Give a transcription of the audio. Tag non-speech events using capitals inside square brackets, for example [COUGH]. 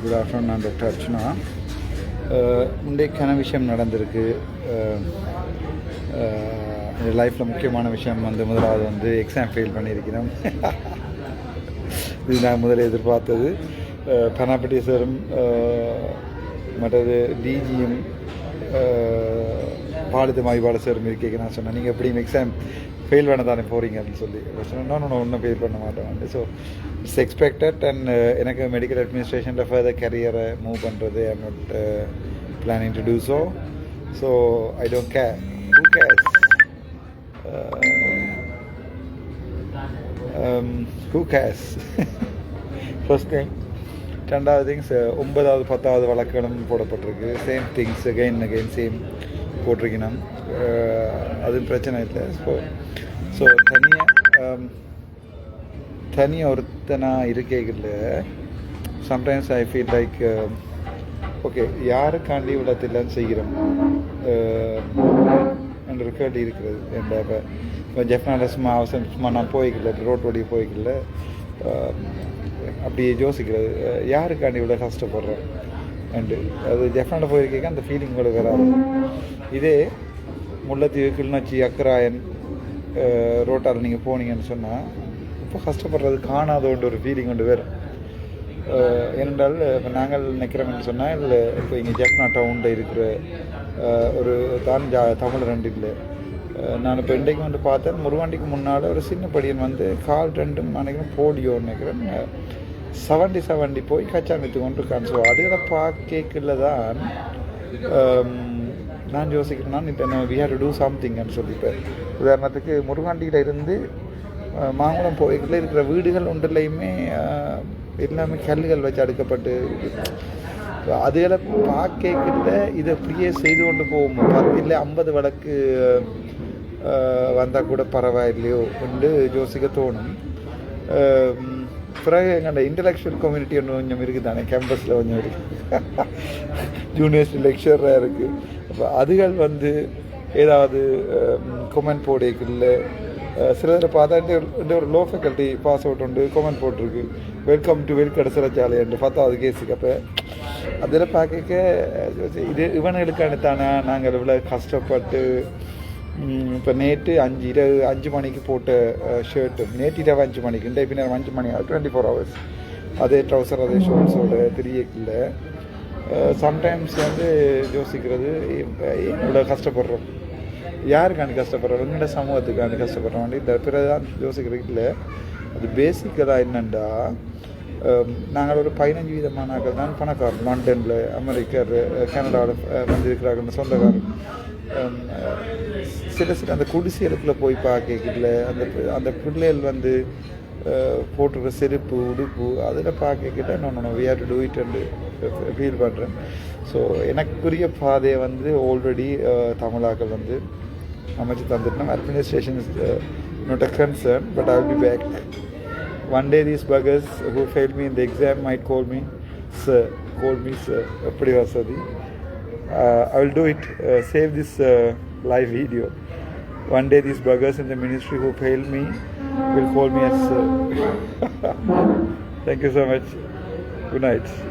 Good afternoon நான் doctor Archana முந்தைக்கான விஷயம் நடந்திருக்கு. Uh, uh, லைஃப்பில் முக்கியமான விஷயம் வந்து முதலாவது வந்து எக்ஸாம் ஃபெயில் பண்ணியிருக்கிறோம். [LAUGHS] இது நான் முதல்ல எதிர்பார்த்தது. Uh, பனாப்பட்டி சாரும் மற்றது டிஜியும் பாலித மாய்பாடு சாரும் இருக்கேன் நான் சொன்னேன். நீங்கள் எப்படியும் எக்ஸாம் ஃபெயில் பண்ண தானே போகிறீங்கன்னு சொல்லி சொன்னோன்னா நான் ஒன்றும் ஃபெயில் பண்ண மாட்டேன் ஸோ இட்ஸ் எக்ஸ்பெக்டட் அண்ட் எனக்கு மெடிக்கல் அட்மினிஸ்ட்ரேஷனில் ஃபர்தர் கரியரை மூவ் பண்ணுறது I not planning to do so so I don't care who cares who cares first thing ரெண்டாவது திங்ஸ் ஒன்பதாவது பத்தாவது வழக்கணும் போடப்பட்டிருக்கு. Same things again again same போட்டிருக்கணும் அதுவும் பிரச்சனை இல்லை. ஸோ ஸோ தனியாக um, தனியாக ஒருத்தனாக இருக்கைகளில் sometimes I feel like okay um, யாருக்காண்டி இவ்வளோத்தில்லாம் செய்கிறோம்? என்ற கேள்வி இருக்கிறது. என்ற இப்போ இப்போ ஜெஃப்னால சும்மா அவசரம் சும்மா நான் போய்க்கல ரோட் வழி போய்க்கல. Um, அப்படியே யோசிக்கிறது. யாருக்காண்டி இவ்வளோ கஷ்டப்படுறேன் அண்டு அது ஜெஃப்னால போயிருக்கேங்க அந்த ஃபீலிங் கூட வராது. இதே முல்லைத்தீவு கிளிநொச்சி அக்கராயன் ரோட்டால் நீங்கள் போனீங்கன்னு சொன்னால் இப்போ கஷ்டப்படுறது காணாத ஒன்று ஒரு ஃபீலிங் கொண்டு வரும் ஏனென்றால் இப்போ நாங்கள் நிற்கிறோம்னு சொன்னால் இல்லை இப்போ இங்கே ஜெஃப்னா டவுனில் இருக்கிற ஒரு தான் ஜா தமிழ் ரெண்டு இல்லை. நான் இப்போ இன்றைக்கு வந்து பார்த்தேன் முருவாண்டிக்கு முன்னால் ஒரு சின்ன படியன் வந்து கால் ரெண்டும் நினைக்கிறேன் போடியோன்னு நினைக்கிறேன் செவன்டி செவன்டி போய் கச்சாங்கத்து கொண்டு இருக்கான் ஸோ அதுகளை பார்க்கல தான் um, நான் யோசிக்கிறேன் நான் இப்போ வி ஹேவ் டு டூ சம்திங்னு சொல்லிப்பேன் உதாரணத்துக்கு முருகாண்டியில் இருந்து மாங்குளம் போய்க்குள்ளே இருக்கிற வீடுகள் ஒன்றிலையுமே எல்லாமே கல்லுகள் வச்சு அடுக்கப்பட்டு அதுகளை பார்க்கல இதை அப்படியே செய்து கொண்டு போகும். பத்து இல்லை ஐம்பது வழக்கு வந்தால் கூட பரவாயில்லையோ என்று யோசிக்க தோணும். பிறகு எங்கள் இன்டலெக்சுவல் கம்யூனிட்டி ஒன்று கொஞ்சம் இருக்குது தானே கேம்பஸில் கொஞ்சம் இருக்குது யூனிவர்சிட்டி லெக்சராக இருக்குது அப்போ அதுகள் வந்து ஏதாவது கொமெண்ட் போடைக்குள்ள சிலதில் பார்த்தா இந்த ஒரு லோ ஃபேக்கல்ட்டி பாஸ் அவுட் உண்டு கொமெண்ட் போட்டிருக்கு. வெல்கம் டு வெல்கட சிறைச்சாலை என்று பத்தாவது கேஸுக்கு அப்போ அதில் பார்க்க இது இவனுங்களுக்கான தானே நாங்கள் இவ்வளோ கஷ்டப்பட்டு இப்போ நேற்று அஞ்சு இரவு அஞ்சு மணிக்கு போட்ட ஷர்ட்டு நேற்று இரவு அஞ்சு மணிக்கு. இன்றைய பின்னர் அஞ்சு மணி டுவெண்ட்டி ஃபோர் ஹவர்ஸ் அதே ட்ரௌசர் அதே ஷோல்ஸோட தெரியல சம்டைம்ஸ் வந்து யோசிக்கிறது இவ்வளோ கஷ்டப்படுறோம். யாருக்காண்டி கஷ்டப்படுறோம்? என்னோட சமூகத்துக்காண்டி கஷ்டப்படுறோம். இந்த பிறதான் யோசிக்கிறது இல்லை. அது பேசிக்கலாக என்னென்னா Um, நாங்கள் ஒரு பதினஞ்சு விதமானாக்கள் தான் பணக்காரர் லண்டனில் அமெரிக்கர் கனடாவில் வந்திருக்கிறார்கள் சொந்தக்காரர். Um, uh, சில சில அந்த குடிசைகளுக்குள்ளே போய் பார்க்கல அந்த அந்த பிள்ளைகள் வந்து uh, போட்டுருக்க செருப்பு உடுப்பு அதில் பார்க்கக்கிட்ட நான் we have to do it and feel பண்ணுறேன் ஸோ எனக்குரிய பாதையை வந்து ஆல்ரெடி uh, தமிழாக்கள் வந்து அமைச்சு தந்துட்டோம் administration is not a concern but I will be back one day these buggers who failed me in the exam might call me sir, call me sir, Privasadi. Uh, I will do it, uh, save this uh, live video. One day these buggers in the ministry who failed me will call me as sir. [LAUGHS] Thank you so much. Good night.